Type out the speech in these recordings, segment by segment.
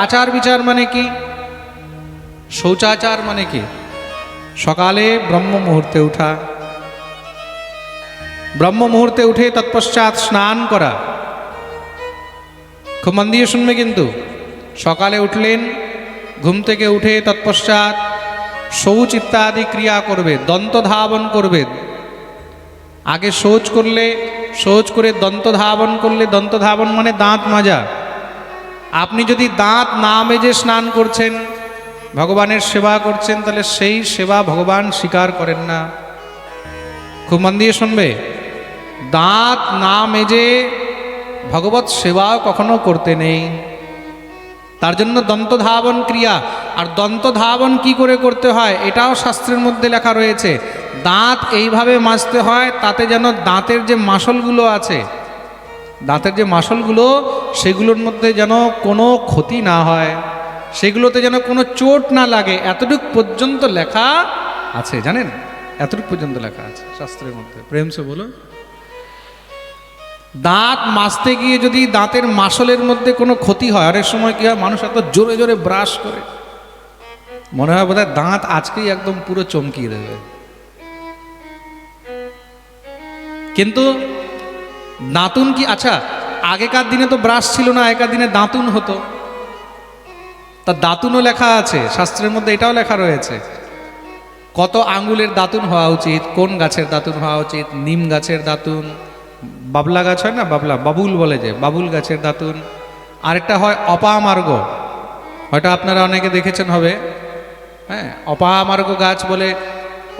আচার বিচার মানে কি? শৌচাচার মানে কি? সকালে ব্রহ্ম মুহূর্তে উঠা। ব্রহ্ম মুহূর্তে উঠে তৎপশ্চাৎ স্নান করা। খুব মন দিয়ে শুনবে কিন্তু। সকালে উঠলেন, ঘুম থেকে উঠে তৎপশ্চাৎ শৌচ ইত্যাদি ক্রিয়া করবে দন্ত ধাবন করবে। আগে শৌচ করলে, শৌচ করে দন্ত ধাবন করলে দন্ত ধাবন মানে দাঁত মাজা। আপনি যদি দাঁত না মেজে স্নান করছেন, ভগবানের সেবা করছেন, তাহলে সেই সেবা ভগবান স্বীকার করেন না। খুব মন দিয়ে শুনবে? দাঁত না মেজে ভগবত সেবাও কখনো করতে নেই। তার জন্য দন্তধাবন ক্রিয়া। আর দন্তধাবন কি করে করতে হয়, এটাও শাস্ত্রের মধ্যে লেখা রয়েছে। দাঁত এইভাবে মাজতে হয়, তাতে যেন দাঁতের যে মাসলগুলো আছে দাঁতের যে মাসলগুলো সেগুলোর মধ্যে যেন কোনো ক্ষতি না হয় সেগুলোতে যেন কোনো চোট না লাগে এতটুক পর্যন্ত লেখা আছে জানেন? এতটুক পর্যন্ত লেখা আছে শাস্ত্রের মধ্যে। প্রেম সে বলো দাঁত মাজতে গিয়ে যদি দাঁতের মাসলের মধ্যে কোনো ক্ষতি হয় অনেক সময় কি হয় মানুষ এত জোরে জোরে ব্রাশ করে। মনে হয় বোধহয় দাঁত আজকেই একদম পুরো চমকিয়ে দেবে। কিন্তু দাঁতুন কি? আচ্ছা আগেকার দিনে তো ব্রাশ ছিল না, আগেকার দিনে দাঁতুন হতো। তা দাঁতুনও লেখা আছে, শাস্ত্রের মধ্যে এটাও লেখা রয়েছে। কত আঙ্গুলের দাঁতুন হওয়া উচিত, কোন গাছের দাঁতুন হওয়া উচিত, নিম গাছের দাঁতুন, বাবলা গাছ হয় না, বাবলা, বাবুল বলে যে, বাবুল গাছের দাঁতুন। আরেকটা হয় অপামার্গ হয়তো আপনারা অনেকে দেখেছেন হবে। হ্যাঁ অপামার্গ গাছ বলে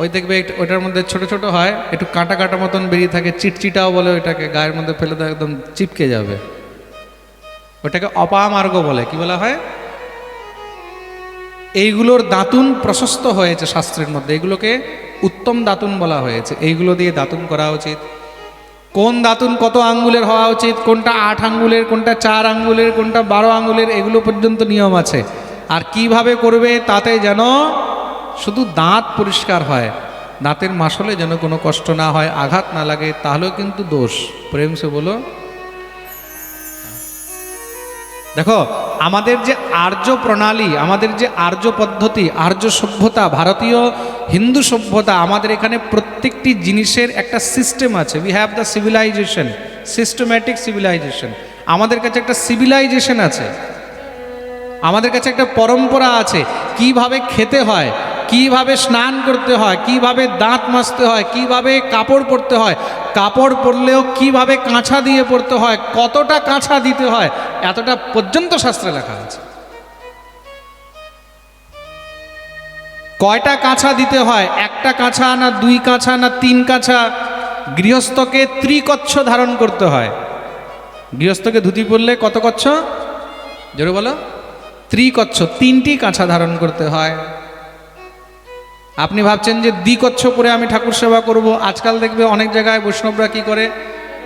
ওই দেখবে ওইটার মধ্যে ছোট ছোট হয়, একটু কাঁটা কাঁটা মতন বেরিয়ে থাকে, চিটচিটাও বলে ওইটাকে, গায়ের মধ্যে ফেলে দেয়, একদম চিপকে যাবে। ওটাকে অপামার্গ বলে, কি বলা হয়? এইগুলোর দাঁতুন প্রশস্ত হয়েছে শাস্ত্রের মধ্যে, এগুলোকে উত্তম দাঁতুন বলা হয়েছে, এইগুলো দিয়ে দাঁতুন করা উচিত। কোন দাঁতুন কত আঙ্গুলের হওয়া উচিত, কোনটা আট আঙ্গুলের, কোনটা চার আঙ্গুলের, কোনটা বারো আঙ্গুলের, এগুলো পর্যন্ত নিয়ম আছে। আর কীভাবে করবে তাতে যেন শুধু দাঁত পরিষ্কার হয়, দাঁতের মাসলে যেন কোনো কষ্ট না হয়, আঘাত না লাগে, তাহলেও কিন্তু দোষ। প্রেম সে বলো। দেখো, আমাদের যে আর্য প্রণালী, আমাদের যে আর্য পদ্ধতি, আর্য সভ্যতা, ভারতীয় হিন্দু সভ্যতা, আমাদের এখানে প্রত্যেকটি জিনিসের একটা সিস্টেম আছে। We have the civilization systematic civilization আমাদের কাছে একটা সিভিলাইজেশন আছে। আমাদের কাছে একটা পরম্পরা আছে। কীভাবে খেতে হয় কীভাবে স্নান করতে হয়, কীভাবে দাঁত মাজতে হয়, কীভাবে কাপড় পরতে হয়, কাপড় পরলেও কীভাবে কাঁচা দিয়ে পরতে হয়, কতটা কাঁচা দিতে হয়, এতটা পর্যন্ত শাস্ত্রে লেখা আছে। কয়টা কাঁচা দিতে হয়, একটা কাঁচা না দুই কাঁচা না তিন কাঁচা গৃহস্থকে ত্রিকচ্ছ ধারণ করতে হয়। গৃহস্থকে ধুতি পরলে কত কচ্ছ? জোরে বলো। ত্রিকচ্ছ, তিনটি কাঁচা ধারণ করতে হয়। আপনি ভাবছেন যে দ্বিকচ্ছ পরে আমি ঠাকুর সেবা করব? আজকাল দেখবে অনেক জায়গায় বৈষ্ণবরা কি করে?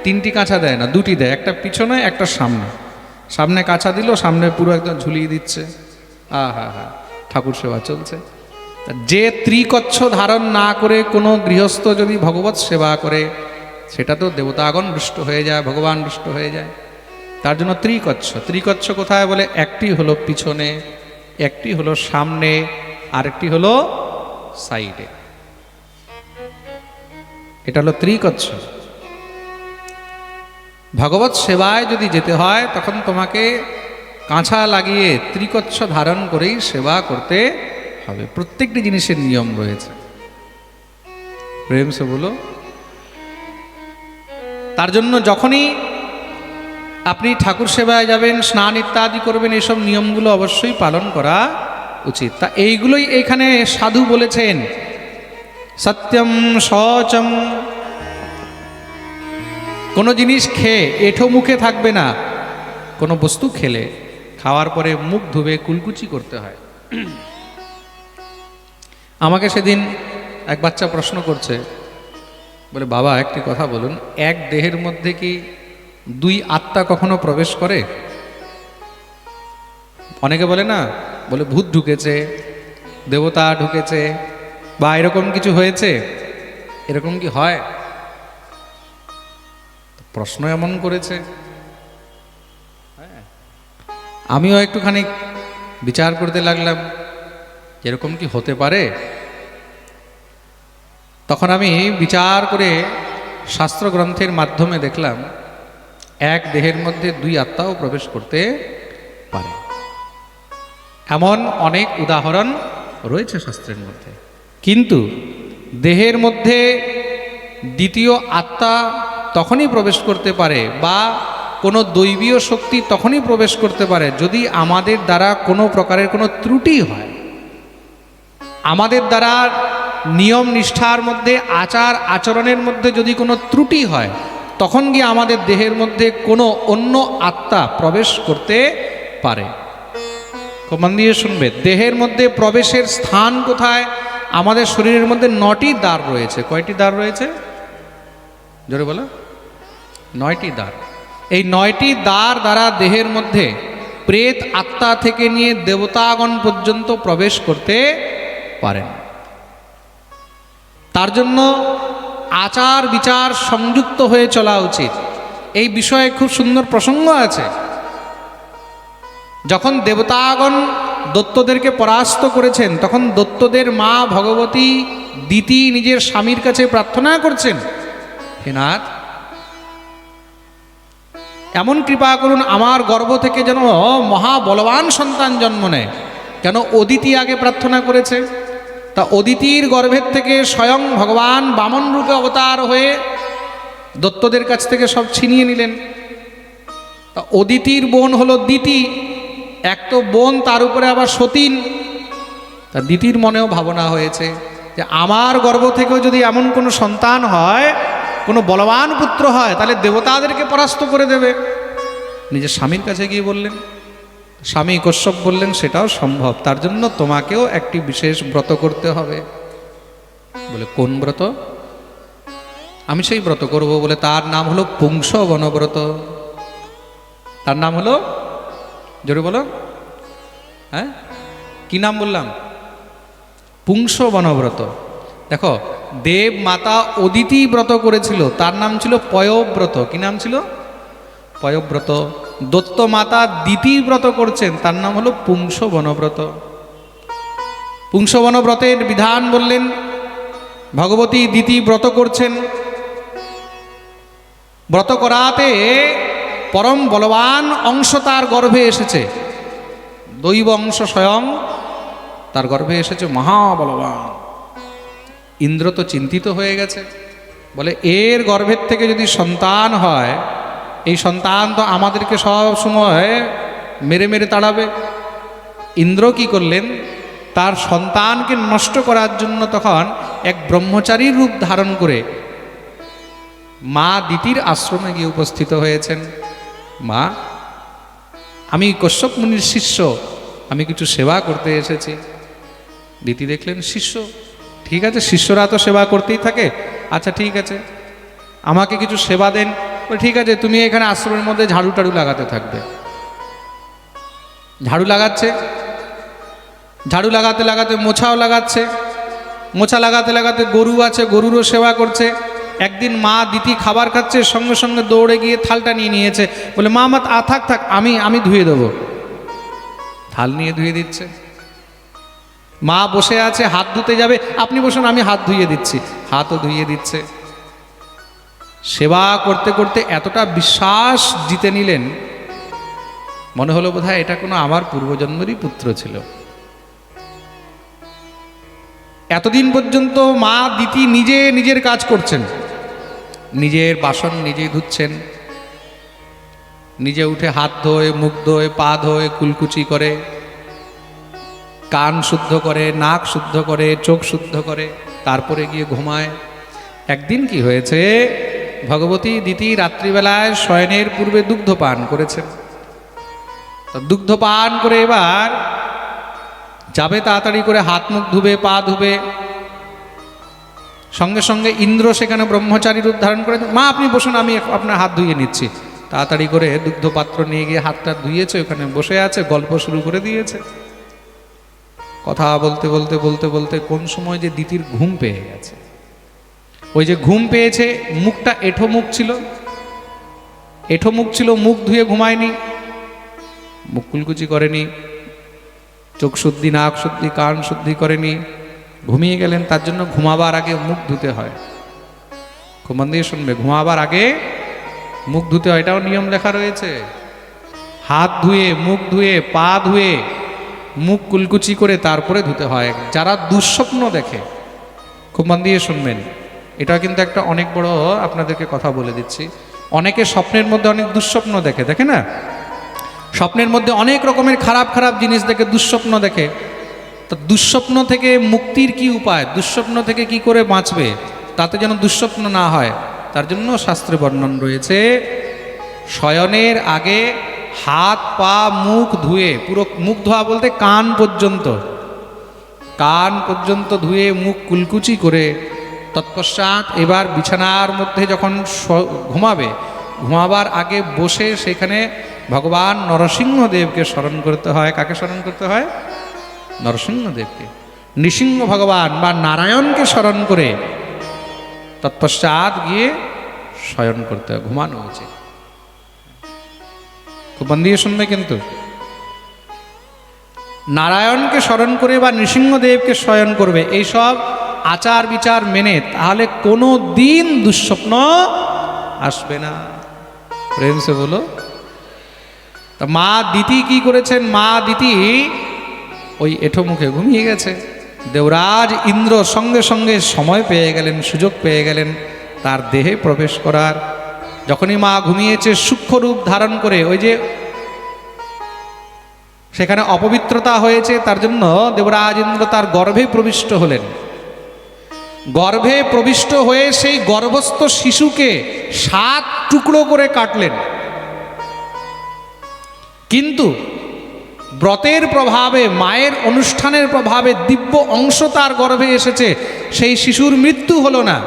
তিনটি কাঁচা দেয় না, দুটি দেয়। একটা পিছনে, একটা সামনে। সামনে কাঁচা দিল, সামনে পুরো একদম ঝুলিয়ে দিচ্ছে। আ হা হা ঠাকুর সেবা চলছে। যে ত্রিকচ্ছ ধারণ না করে কোনো গৃহস্থ যদি ভগবত সেবা করে, সেটা তো দেবতাগণ রুষ্ট হয়ে যায়, ভগবান রুষ্ট হয়ে যায়। তার জন্য ত্রিকচ্ছ। ত্রিকচ্ছ কোথায় বলে? একটি হলো পিছনে, একটি হলো সামনে, আরেকটি হলো সাইডে। এটা হলো ত্রিকচ্ছ ভগবত সেবায় যদি যেতে হয়, তখন তোমাকে কাঁচা লাগিয়ে ত্রিকচ্ছ ধারণ করেই সেবা করতে হবে। প্রত্যেকটি জিনিসের নিয়ম রয়েছে। প্রেম সে বলো, তার জন্য যখনই আপনি ঠাকুর সেবায় যাবেন, স্নান ইত্যাদি করবেন, এসব নিয়মগুলো অবশ্যই পালন করা উচিত। তা এইগুলোই এখানে সাধু বলেছেন। সত্যম সচম। কোনো জিনিস খেয়ে এঠো মুখে থাকবে না। কোনো বস্তু খেলে খাওয়ার পরে মুখ ধুবে, কুলকুচি করতে হয়। আমাকে সেদিন এক বাচ্চা প্রশ্ন করছে, বলে, বাবা, একটি কথা বলুন, এক দেহের মধ্যে কি দুই আত্মা কখনো প্রবেশ করে? অনেকে বলে, না বলে ভূত ঢুকেছে, দেবতা ঢুকেছে, বা এরকম কিছু হয়েছে? এরকম কি হয়? প্রশ্ন এমন করেছে। হ্যাঁ। আমিও একটুখানি বিচার করতে লাগলাম, এরকম কি হতে পারে? তখন আমি বিচার করে শাস্ত্র গ্রন্থের মাধ্যমে দেখলাম, এক দেহের মধ্যে দুই আত্মাও প্রবেশ করতে পারে। এমন অনেক উদাহরণ রয়েছে শাস্ত্রের মধ্যে। কিন্তু দেহের মধ্যে দ্বিতীয় আত্মা তখনই প্রবেশ করতে পারে বা কোনো দৈবীয় শক্তি তখনই প্রবেশ করতে পারে যদি আমাদের দ্বারা কোনো প্রকারের কোনো ত্রুটি হয়। আমাদের দ্বারা নিয়ম নিষ্ঠার মধ্যে, আচার আচরণের মধ্যে যদি কোনো ত্রুটি হয়, তখন গিয়ে আমাদের দেহের মধ্যে কোনো অন্য আত্মা প্রবেশ করতে পারে। খুব মন দিয়ে শুনবে, দেহের মধ্যে প্রবেশের স্থান কোথায়? আমাদের শরীরের মধ্যে নটি দ্বার রয়েছে। কয়টি দ্বার রয়েছে? জোরে বলো। নয়টি দ্বার। এই নয়টি দ্বার দ্বারা দেহের মধ্যে প্রেত আত্মা থেকে নিয়ে দেবতাগণ পর্যন্ত প্রবেশ করতে পারেন। তার জন্য আচার বিচার সংযুক্ত হয়ে চলা উচিত। এই বিষয়ে খুব সুন্দর প্রসঙ্গ আছে। যখন দেবতাগণ দত্তদেরকে পরাস্ত করেছেন, তখন দত্তদের মা ভগবতী দিতি নিজের স্বামীর কাছে প্রার্থনা করছেন, হে নাথ, এমন কৃপা করুন আমার গর্ভ থেকে যেন মহাবলবান সন্তান জন্ম নেয়। কেন অদিতি আগে প্রার্থনা করেছে? তা অদিতির গর্ভের থেকে স্বয়ং ভগবান বামন রূপে অবতার হয়ে দত্তদের কাছ থেকে সব ছিনিয়ে নিলেন। তা অদিতির বোন হলো দিতি এক তো বোন, তার উপরে আবার সতীন। তা দিতির মনেও ভাবনা হয়েছে যে আমার গর্ভ থেকেও যদি এমন কোনো সন্তান হয়, কোনো বলবান পুত্র হয়, তাহলে দেবতাদেরকে পরাস্ত করে দেবে। নিজের স্বামীর কাছে গিয়ে বললেন, স্বামী কশ্যপ বললেন, সেটাও সম্ভব, তার জন্য তোমাকেও একটি বিশেষ ব্রত করতে হবে। বলে, কোন ব্রত? আমি সেই ব্রত করব। বলে, তার নাম হলো পুংস বনব্রত। তার নাম হলো জোরে বলো। হ্যাঁ? কি নাম বললাম? পুংস বনব্রত। দেখো, দেব মাতা অদিতি ব্রত করেছিল, তার নাম ছিল পয়ব্রত। কি নাম ছিল? পয়ব্রত। দত্ত মাতা দিতি ব্রত করছেন, তার নাম হলো পুংস বনব্রত। পুংস বনব্রতের বিধান বললেন, ভগবতী দিতি ব্রত করছেন। ব্রত করাতে পরম বলবান অংশ তার গর্ভে এসেছে। দৈব অংশ স্বয়ং তার গর্ভে এসেছে মহাবলবান। ইন্দ্র তো চিন্তিত হয়ে গেছে। বলে, এর গর্ভের থেকে যদি সন্তান হয়, এই সন্তান তো আমাদেরকে সব সময় মেরে মেরে তাড়াবে। ইন্দ্র কি করলেন? তার সন্তানকে নষ্ট করার জন্য তখন এক ব্রহ্মচারীর রূপ ধারণ করে মা দিতির আশ্রমে গিয়ে উপস্থিত হয়েছেন। মা, আমি কশ্যপ মুনির শিষ্য, আমি কিছু সেবা করতে এসেছি। দিতি দেখলেন, শিষ্য, ঠিক আছে, শিষ্যরা তো সেবা করতেই থাকে। আচ্ছা ঠিক আছে, আমাকে কিছু সেবা দেন। ঠিক আছে, তুমি এখানে আশ্রমের মধ্যে ঝাড়ু টাড়ু লাগাতে থাকবে। ঝাড়ু লাগাচ্ছে, ঝাড়ু লাগাতে লাগাতে মোছাও লাগাচ্ছে, মোছা লাগাতে লাগাতে গরু আছে, গরুরও সেবা করছে। একদিন মা দিতি খাবার খাচ্ছে, সঙ্গে সঙ্গে দৌড়ে গিয়ে থালটা নিয়ে নিয়েছে। বলে, মা আমার আ, থাক থাক, আমি আমি ধুয়ে দেবো। থাল নিয়ে ধুয়ে দিচ্ছে। মা বসে আছে, হাত ধুতে যাবে। আপনি বসুন, আমি হাত ধুয়ে দিচ্ছি। হাতও ধুয়ে দিচ্ছে। সেবা করতে করতে এতটা বিশ্বাস জিতে নিলেন, মনে হলো বোধহয় এটা কোনো আমার পূর্বজন্মেরই পুত্র ছিল। এতদিন পর্যন্ত মা দিতি নিজে নিজের কাজ করছেন। নিজের বাসন নিজেই ধুচ্ছেন। নিজে উঠে হাত ধোয়, মুখ ধোয়, পা ধোয়, কুলকুচি করে। কান শুদ্ধ করে, নাক শুদ্ধ করে, চোখ শুদ্ধ করে, তারপরে গিয়ে ঘুমায়। একদিন কি হয়েছে? ভগবতী দিতি রাত্রিবেলায় শয়নের পূর্বে দুগ্ধ পান করেছেন। দুগ্ধ পান করে এবার যাবে তাড়াতাড়ি করে হাত মুখ ধুবে, পা ধুবে। সঙ্গে সঙ্গে ইন্দ্র সেখানে ব্রহ্মচারী রূপ ধারণ করে, মা, আপনি বসুন, আমি আপনার হাত ধুয়ে নিচ্ছি। তাড়াতাড়ি করে দুগ্ধ পাত্র নিয়ে গিয়ে হাতটা ধুয়েছে, ওখানে বসে আছে, গল্প শুরু করে দিয়েছে। কথা বলতে বলতে বলতে বলতে কোন সময় যে দিতির ঘুম পেয়ে গেছে। ওই যে ঘুম পেয়েছে, মুখটা এঠো মুখ ছিল। এঠো মুখ ছিল, মুখ ধুয়ে ঘুমায়নি। মুখ কুলকুচি করেনি। চোখ শুদ্ধি, নাক শুদ্ধি, কান শুদ্ধি করেনি। ঘুমিয়ে গেলেন, তার জন্য ঘুমাবার আগে মুখ ধুতে হয়। খুব মন দিয়ে শুনবে, ঘুমাবার আগে মুখ ধুতে হয়, এটাও নিয়ম লেখা রয়েছে। হাত ধুয়ে, মুখ ধুয়ে, পা ধুয়ে, মুখ কুলকুচি করে তারপরে ধুতে হয়। যারা দুঃস্বপ্ন দেখে, খুব মন দিয়ে শুনবেন। এটা কিন্তু একটা অনেক বড়, আপনাদেরকে কথা বলে দিচ্ছি। অনেকে স্বপ্নের মধ্যে অনেক দুঃস্বপ্ন দেখে দেখে না? স্বপ্নের মধ্যে অনেক রকমের খারাপ খারাপ জিনিস দেখে, দুঃস্বপ্ন দেখে। তো দুঃস্বপ্ন থেকে মুক্তির কি উপায়? দুঃস্বপ্ন থেকে কি করে বাঁচবে? তাতে যেন দুঃস্বপ্ন না হয়, তার জন্য শাস্ত্রে বর্ণন রয়েছে, শয়নের আগে হাত, পা, মুখ ধুয়ে, পুরো মুখ ধোয়া বলতে কান পর্যন্ত কান পর্যন্ত ধুয়ে মুখ কুলকুচি করে তৎপশ্চাৎ এবার বিছানার মধ্যে যখন ঘুমাবে, ঘুমাবার আগে বসে সেখানে ভগবান নরসিংহদেবকে স্মরণ করতে হয়। কাকে স্মরণ করতে হয়? নরসিংহদেবকে। নৃসিংহ ভগবান বা নারায়ণকে স্মরণ করে তৎপশ্চাৎ গিয়ে শয়ন করতে হয়, ঘুমানো উচিত খুব মন দিয়ে শুনবে কিন্তু। নারায়ণকে স্মরণ করে বা নৃসিংহদেবকে শয়ন করবে এইসব আচার বিচার মেনে তাহলে কোনো দিন দুঃস্বপ্ন আসবে না। প্রেম সে বলো, তা মা দিতি কি করেছেন? মা দিতি ওই এঠো মুখে ঘুমিয়ে গেছে। দেবরাজ ইন্দ্র সঙ্গে সঙ্গে সময় পেয়ে গেলেন, সুযোগ পেয়ে গেলেন, তার দেহে প্রবেশ করার। যখনই মা ঘুমিয়েছে, সূক্ষ্ম রূপ ধারণ করে ওই যে সেখানে অপবিত্রতা হয়েছে, তার জন্য দেবরাজ ইন্দ্র তার গর্ভে প্রবিষ্ট হলেন। গর্ভে প্রবিষ্ট হয়ে সেই গর্ভস্থ শিশুকে সাত টুকরো করে কাটলেন। কিন্তু ব্রতের প্রভাবে, মায়ের অনুষ্ঠানের প্রভাবে দিব্য অংশ তার গর্ভে এসেছে, সেই শিশুর মৃত্যু হলো না।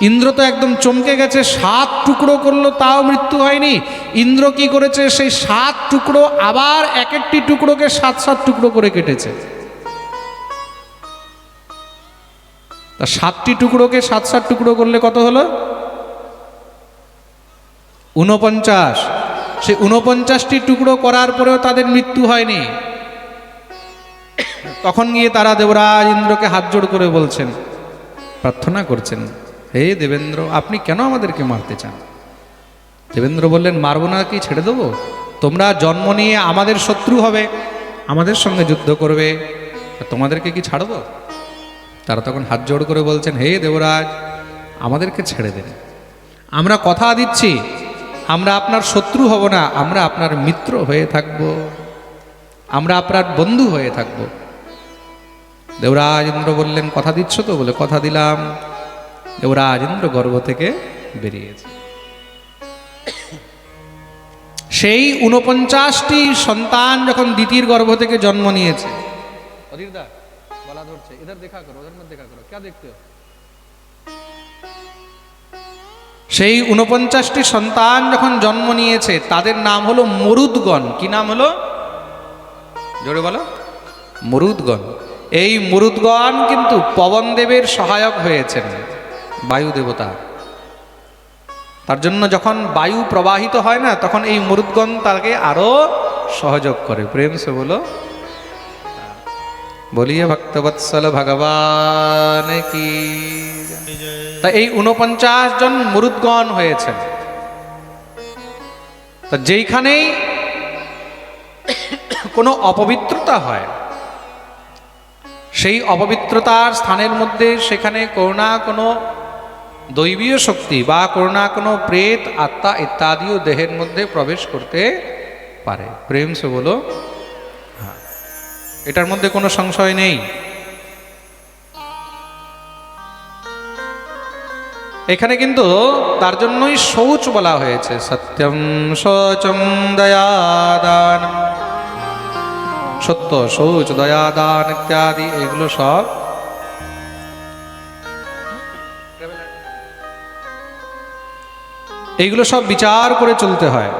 ইন্দ্র তো একদম চমকে গেছে, সাত টুকরো করল, তাও মৃত্যু হয়নি। ইন্দ্র কি করেছে, সেই সাত টুকরো আবার এক একটি টুকরোকে সাত সাত টুকরো করে কেটেছে। তা সাতটি টুকরোকে সাত সাত টুকরো করলে কত হলো? ঊনপঞ্চাশ। সে ঊনপঞ্চাশটি টুকরো করার পরেও তাদের মৃত্যু হয়নি। তখন গিয়ে তারা দেবরাজ ইন্দ্রকে হাত জোড় করে বলছেন, প্রার্থনা করছেন, হে দেবেন্দ্র, আপনি কেন আমাদেরকে মারতে চান? দেবেন্দ্র বললেন, মারবো না কি, ছেড়ে দেবো? তোমরা জন্ম নিয়ে আমাদের শত্রু হবে, আমাদের সঙ্গে যুদ্ধ করবে তোমাদেরকে কি ছাড়বো? তারা তখন হাত জোড় করে বলছেন, হে দেবরাজ, আমাদেরকে ছেড়ে দেন। আমরা কথা দিচ্ছি আমরা আপনার শত্রু হব না, আমরা আপনার মিত্র হয়ে থাকব। আমরা আপনার বন্ধু হয়ে থাকব। দেবরাজ ইন্দ্র বললেন, কথা দিচ্ছ তো? বলে, কথা দিলাম। দেবরাজ ইন্দ্র গর্ভ থেকে বেরিয়েছে। সেই উনপঞ্চাশটি সন্তান যখন দ্বিতীয় গর্ভ থেকে জন্ম নিয়েছে গলা ধরছে। ইধার দেখা করো ওদের মধ্যে দেখা করো। কে দেখতে? সেই উনপঞ্চাশটি সন্তান যখন জন্ম নিয়েছে, তাদের নাম হলো মরুদগণ। কি নাম হলো? জোরে বলো। মরুদগণ। এই মরুদগণ কিন্তু পবনদেবের সহায়ক হয়েছেন, বায়ু দেবতা। তার জন্য যখন বায়ু প্রবাহিত হয় না, তখন এই মরুদগণ তাকে আরও সহযোগ করে। প্রেম সে বলো। বলিয়ে ভক্তবৎসল ভগবান কি তা এই উনপঞ্চাশ জন মরুদগণ হয়েছেন তা যেইখানেই কোনো অপবিত্রতা হয়, সেই অপবিত্রতার স্থানের মধ্যে সেখানে কোনো না কোনো দৈবীয় শক্তি বা কোনো না কোনো প্রেত, আত্মা ইত্যাদিও দেহের মধ্যে প্রবেশ করতে পারে প্রেম সে বলো। এটার মধ্যে কোনো সংশয় নেই। এখানে কিন্তু তার জন্যই শৌচ বলা হয়েছে। সত্যম শৌচম দয়াদান। সত্য শৌচ, দয়াদান ইত্যাদি, এগুলো সব এইগুলো সব বিচার করে চলতে হয়।